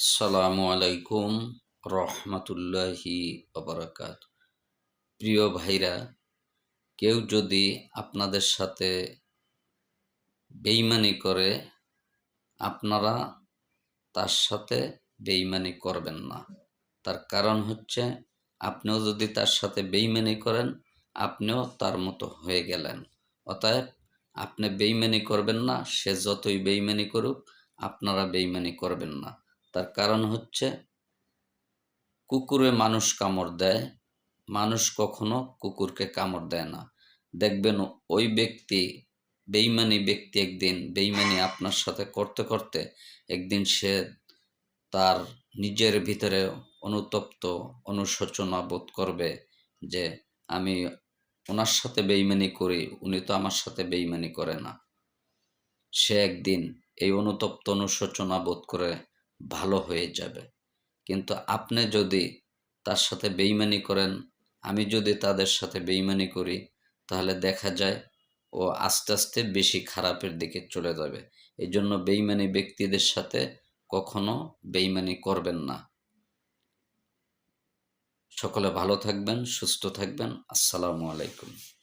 আসসালামু আলাইকুম রহমতুল্লাহি অবরাকাত প্রিয় ভাইরা, কেউ যদি আপনাদের সাথে বেইমানি করে, আপনারা তার সাথে বেইমানি করবেন না। তার কারণ হচ্ছে, আপনিও যদি তার সাথে বেইমানি করেন, আপনিও তার মতো হয়ে গেলেন। অতএব, আপনি বেইমানি করবেন না, সে যতই বেইমানি করুক, আপনারা বেইমানি করবেন না। তার কারণ হচ্ছে কুকুরে মানুষ কামড় দেয়, মানুষ কখনো কুকুরকে কামড় দেয় না। দেখবেন ওই ব্যক্তি, বেইমানি ব্যক্তি একদিন, বেইমানি আপনার সাথে করতে করতে একদিন সে তার নিজের ভিতরে অনুতপ্ত, অনুশোচনা বোধ করবে যে, আমি ওনার সাথে বেইমানি করি, উনি তো আমার সাথে বেইমানি করে না। সে একদিন এই অনুতপ্ত, অনুশোচনা বোধ করে ভালো হয়ে যাবে। কিন্তু আপনি যদি তার সাথে বেইমানি করেন, আমি যদি তাদের সাথে বেইমানি করি, তাহলে দেখা যায় ও আস্তে আস্তে বেশি খারাপের দিকে চলে যাবে। এই জন্য বেইমানি ব্যক্তিদের সাথে কখনো বেইমানি করবেন না। সকলে ভালো থাকবেন, সুস্থ থাকবেন। আসসালামু আলাইকুম।